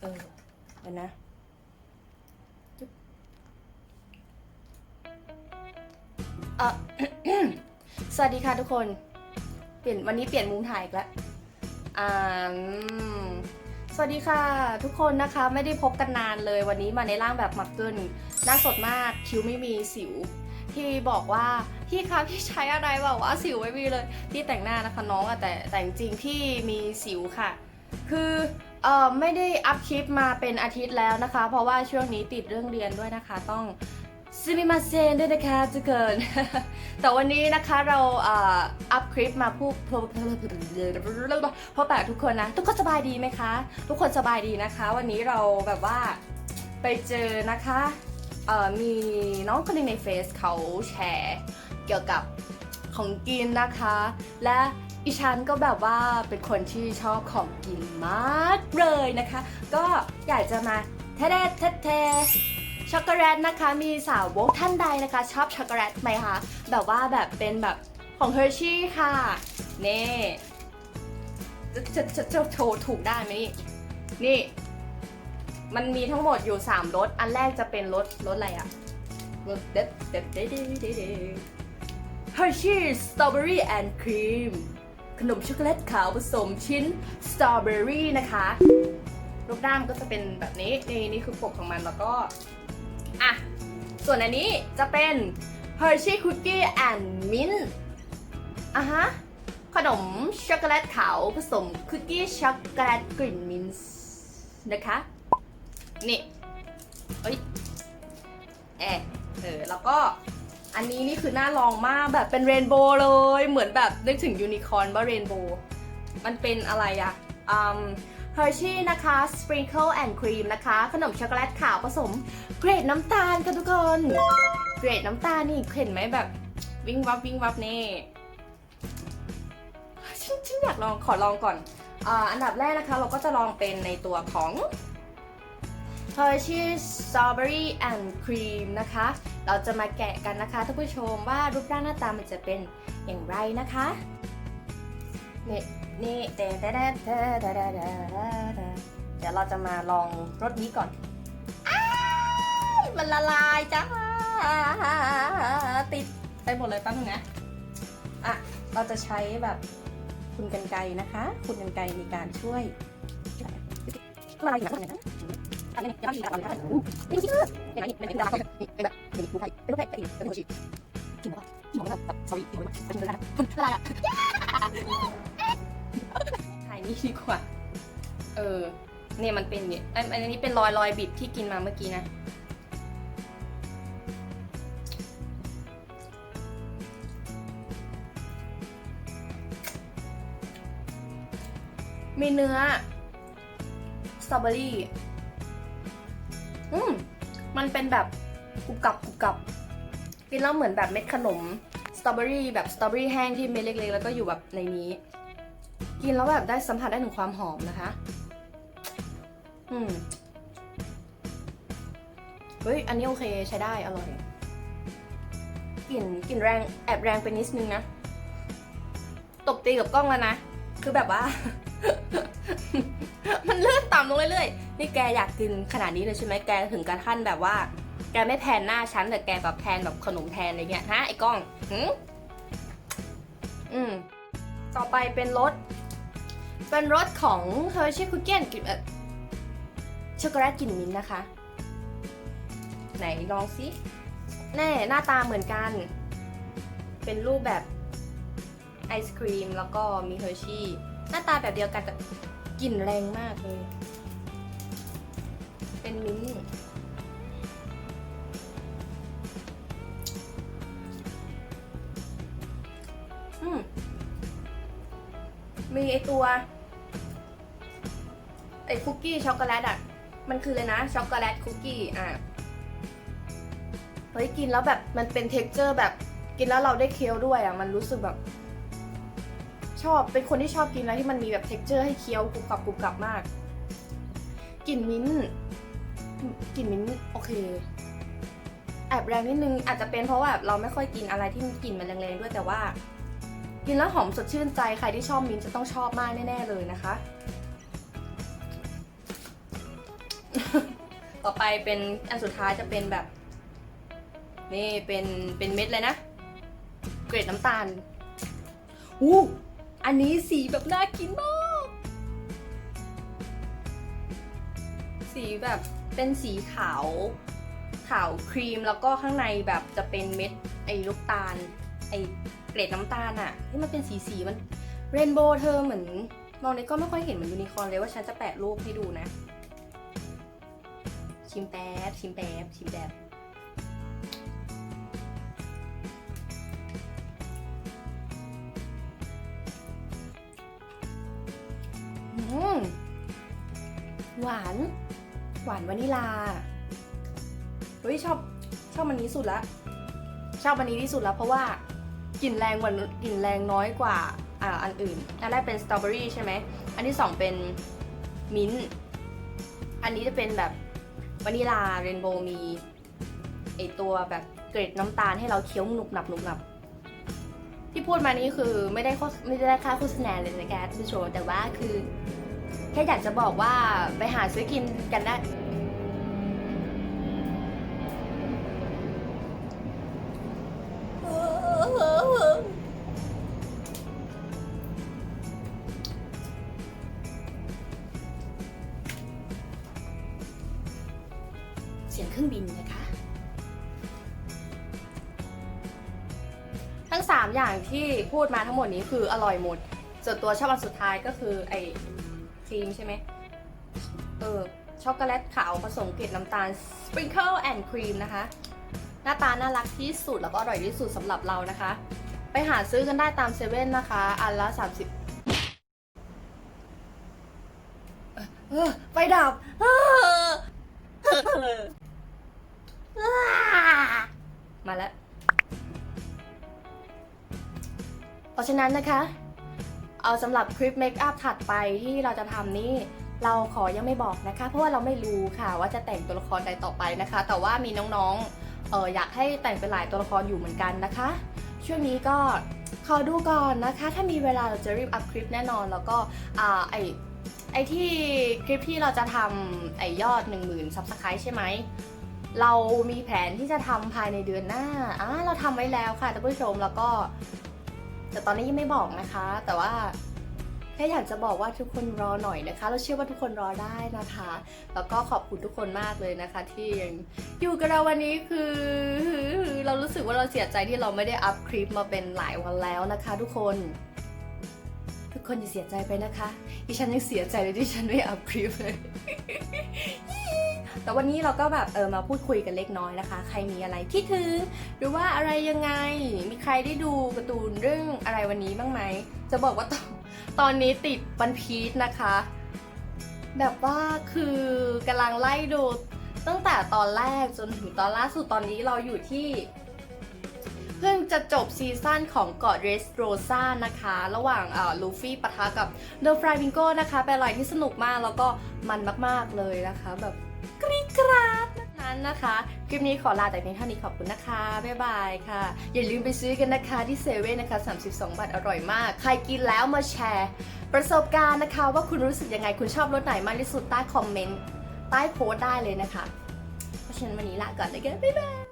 เออเดี๋ยวนะจุ๊บอ่อสวัสดีค่ะทุกคน เปลี่ยนวันนี้เปลี่ยนมุมถ่ายอีกแล้วอ่าอืมสวัสดีค่ะ ทุกคนนะคะไม่ได้พบกันนานเลยวันนี้มาในร่างแบบมักเกิลหน้าสดมากคิ้วไม่มีสิว ที่บอกว่าพี่คะพี่ใช้อะไรแบอกว่าสิวไม่มีเลยพี่แต่งหน้านะคะน้องอะแต่แต่จริงๆพี่มีสิวค่ะ คือเอ่อไม่ได้อัพคลิปมาเป็นอาทิตย์แล้วนะคะ เพราะว่าช่วงนี้ติดเรื่องเรียนด้วยนะคะ ต้องซิมิมาเซนด้วยนะคะทุกคนแต่วันนี้นะคะเราอัพคลิปมาพูดเพราะเพราะทุกคนนะ ทุกคนสบายดีไหมคะ ทุกคนสบายดีนะคะ วันนี้เราแบบว่าไปเจอนะคะ เอ่อมีน้องคนหนึงในเฟซเขาแชร์เกี่ยวกับของกินนะคะ และอีฉันก็แบบว่าเป็นคนที่ชอบของกินมากเลยนะคะ ก็อยากจะมาแท้ๆแท้ๆช็อกโกแลตนะคะ มีสาวกท่านใดนะคะ ชอบช็อกโกแลตไหมคะแบบว่าแบบเป็นแบบของเฮอร์ชี่ค่ะนี่จะจะจะโชว์ถูกได้ไหมนี่นี่ มันมีทั้งหมดอยู่ 3รสอันแรกจะเป็นรสรสอะไรอะรสเด็ดเด็ดเด็ดเด็ดเด็ด Hershey's Strawberry and Cream ขนมช็อกโกแลตขาวผสมชิ้นสตรอเบอรี่นะคะรูปร่างก็จะเป็นแบบนี้นี่นี่คือปกของมันแล้วก็อะส่วนอันนี้จะเป็น Hershey Cookie and Mint อะฮะขนมช็อกโกแลตขาวผสมคุกกี้ช็อกโกแลตกลิ่นมินท์นะคะ นี่เอ้ยแอะเออแล้วก็อันนี้นี่คือน่าลองมากแบบเป็นเรนโบว์เลย เหมือนแบบนึกถึงยูนิคอร์นว่าเรนโบว์มันเป็นอะไรอะอืม Hershey นะคะ Sprinkle and Cream นะคะ ขนมช็อกโกแลตขาวผสม เกรดน้ำตาลค่ะทุกคน เกรดน้ำตาลนี่เห็นไหมแบบวิ่งวับวิ่งวับนี่ฉันฉันอยากลองขอลองก่อนออันดับแรกนะคะ เราก็จะลองเป็นในตัวของ Hershey's Strawberry and Cream นะคะ เราจะมาแกะกันนะคะท่านผู้ชมว่ารูปร่างหน้าตามันจะเป็นอย่างไรนะคะ นี่นี่เต่แต่ดเดเดเด็ดเดี๋ยวเราจะมาลองรสนี้ก่อนมันละลายจ้าติดไปหมดเลยตั้งนะอะ เราจะใช้แบบคุณกันไกนะคะ คุณกันไกในการช่วยละลายอย่างไรนะ อันนี้ยังไม่มีอะไรเลยอู้นี่ชื่อเห็นไหมนี่เป็นดาราเป็นแบบเป็นผู้ไทยเป็นรูปแบบเป็นเป็นหัวชีกินหมดกินหมดแล้วแบบ sorry กินหมดเป็นอะไรอะไรอะถ่ายนี่ดีกว่า เออ เนี่ยมันเป็นเนี่ยอันอันนี้เป็นรอยรอยบิดที่กินมาเมื่อกี้นะ มีเนื้อสตรอเบอรี่ อืมมันเป็นแบบกรุบกรับกรุบกรับกินแล้วเหมือนแบบเม็ดขนมสตรอเบอรี่แบบสตรอเบอรี่แห้งที่เม็ดเล็กๆแล้วก็อยู่แบบในนี้ กินแล้วแบบได้สัมผัสได้ถึงความหอมนะคะ อืมเฮ้ย อันนี้โอเคใช้ได้อร่อย กลิ่นกลิ่นแรงแอบแรงไปนิดนึงนะ ตบตีกับกล้องแล้วนะ คือแบบว่า มันเลื่อนต่ำลงเรื่อยๆ นี่แกอยากกินขนาดนี้เลยใช่ไหมแกถึงกระทั่นแบบว่า แกไม่แพนหน้าฉันแต่แกแบบแพนแบบขนมแทนอะไรเงี้ยฮะไอ้กล้องหืมอืม ต่อไปเป็นรส เป็นรสของ Hershey Cookie กลิ่นเอ่อช็อกโกแลตกลิ่นมิ้นนะคะ ไหนลองสิแน่หน้าตาเหมือนกัน เป็นรูปแบบไอศครีมแล้วก็มีเฮอร์ชี่ หน้าตาแบบเดียวกันแต่กลิ่นแรงมากเลย เป็นมิ้นท์มีไอตัวไอคุกกี้ช็อกโกแลตอะ มันคือเลยนะช็อกโกแลตคุกกี้อะเฮ้ยกินแล้วแบบมันเป็นเท็กเจอร์แบบกินแล้วเราได้เคี้ยวด้วยอะ มันรู้สึกแบบ ชอบเป็นคนที่ชอบกินอะไรที่มันมีแบบเท็กเจอร์ให้เคี้ยวกรุบกรับกรุบกรับมากกลิ่นมิ้นท์กลิ่นมิ้นท์โอเคแอบแรงนิดนึงอาจจะเป็นเพราะว่าเราไม่ค่อยกินอะไรที่มันกลิ่นมันแรงๆด้วยแต่ว่า กินแล้วหอมสดชื่นใจใครที่ชอบมิ้นท์จะต้องชอบมากแน่ๆเลยนะคะ ต่อไปเป็นอันสุดท้ายจะเป็นแบบ นี่เป็นเป็นเม็ดเลยนะ เกรดน้ำตาลอู้ อันนี้สีแบบน่ากินมาก สีแบบเป็นสีขาว ขาวครีมแล้วก็ข้างในแบบจะเป็นเม็ดไอ้ลูกตาล ไอ้เกรดน้ำตาลอะที่มันเป็นสีสีมันเรนโบว์เธอเหมือนมองในก็ไม่ค่อยเห็นเหมือนยูนิคอร์นเลยว่าฉันจะแปะรูปให้ดูนะ ชิมแป๊บ ชิมแป๊บ ชิมแป๊บ หวาน หวานวานิลาเฮ้ยชอบชอบอันนี้สุดละชอบอันนี้ที่สุดแล้วเพราะว่ากลิ่นแรงกว่ากลิ่นแรงน้อยกว่าอ่าอันอื่น อันแรกเป็นสตรอเบอรี่ใช่ไหม อันที่สองเป็นมิ้นท์ อันนี้จะเป็นแบบวานิลาเรนโบว์มีไอตัวแบบเกรดน้ำตาลให้เราเคี้ยวหนุบหนับหนุบหนับ ที่พูดมานี้คือไม่ได้ไม่ได้ค่าโฆษณาเลยนะแกท่านผู้ชมแต่ว่าคือ แค่อยากจะบอกว่าไปหาซื้อกินกันได้ เสียงเครื่องบินนะคะ ทั้ง 3 อย่างที่พูดมาทั้งหมดนี้คืออร่อยหมด ส่วนตัวชอบอันสุดท้ายก็คือไอ ครีมใช่ไหมเออช็อกโกแลตขาวผสมเกล็ดน้ำตาล Sprinkle and Cream นะคะ หน้าตาน่ารักที่สุดแล้วก็อร่อยที่สุดสำหรับเรานะคะ ไปหาซื้อกันได้ตามเซเว่นนะคะ อันละ 30เออไฟดับมาแล้ว เพราะฉะนั้นนะคะ เอาสำหรับคลิปเมคอัพถัดไปที่เราจะทำนี่เราขอยังไม่บอกนะคะ เพราะว่าเราไม่รู้ค่ะว่าจะแต่งตัวละครใดต่อไปนะคะ แต่ว่ามีน้องๆเอออยากให้แต่งเป็นหลายตัวละครอยู่เหมือนกันนะคะ ช่วงนี้ก็ขอดูก่อนนะคะ ถ้ามีเวลาเราจะรีบอัพคลิปแน่นอน แล้วก็อ่าไอไอที่คลิปที่เราจะทำไอยอด 1 0,000ซับสไครต์ใช่ไหมเรามีแผนที่จะทำภายในเดือนหน้าอ่าเราทำไว้แล้วค่ะท่านผู้ชมแล้วก็ แต่ตอนนี้ยังไม่บอกนะคะ แต่ว่าแค่อยากจะบอกว่าทุกคนรอหน่อยนะคะ เราเชื่อว่าทุกคนรอได้นะคะ แล้วก็ขอบคุณทุกคนมากเลยนะคะ ที่ยังอยู่กับเราวันนี้คือ เรารู้สึกว่าเราเสียใจที่เราไม่ได้อัพคลิปมาเป็นหลายวันแล้วนะคะ ทุกคน ทุกคนอย่าเสียใจไปนะคะ ดิฉันยังเสียใจเลยที่ฉันไม่อัพคลิปเลย แต่วันนี้เราก็แบบเออมาพูดคุยกันเล็กน้อยนะคะ ใครมีอะไรคิดถึงหรือว่าอะไรยังไง มีใครได้ดูการ์ตูนเรื่องอะไรวันนี้บ้างไหม จะบอกว่าตอนตอนนี้ติดวันพีชนะคะ แบบว่าคือกำลังไล่ดูตั้งแต่ตอนแรกจนถึงตอนล่าสุดตอนนี้เราอยู่ที่เพิ่งจะจบซีซั่นของเกาะเรสโรซานะคะ ระหว่างลูฟี่ปะทะกับเดอะฟรายวิงโก้นะคะ เป็นอะไรที่สนุกมากแล้วก็มันมาก ๆ เลยนะคะแบบ กรี๊ดกราดนั้นนะคะ คลิปนี้ขอลาแต่เพียงเท่านี้ขอบคุณนะคะ บ๊ายบายค่ะ อย่าลืมไปซื้อกันนะคะที่เซเว่นนะคะ 32 บาทอร่อยมาก ใครกินแล้วมาแชร์ ประสบการณ์นะคะ ว่าคุณรู้สึกยังไงคุณชอบรสไหนมากที่สุดใต้คอมเมนต์ใต้โพสต์ได้เลยนะคะ เพราะฉะนั้นวันนี้ลาก่อนเลยกันบ๊ายบาย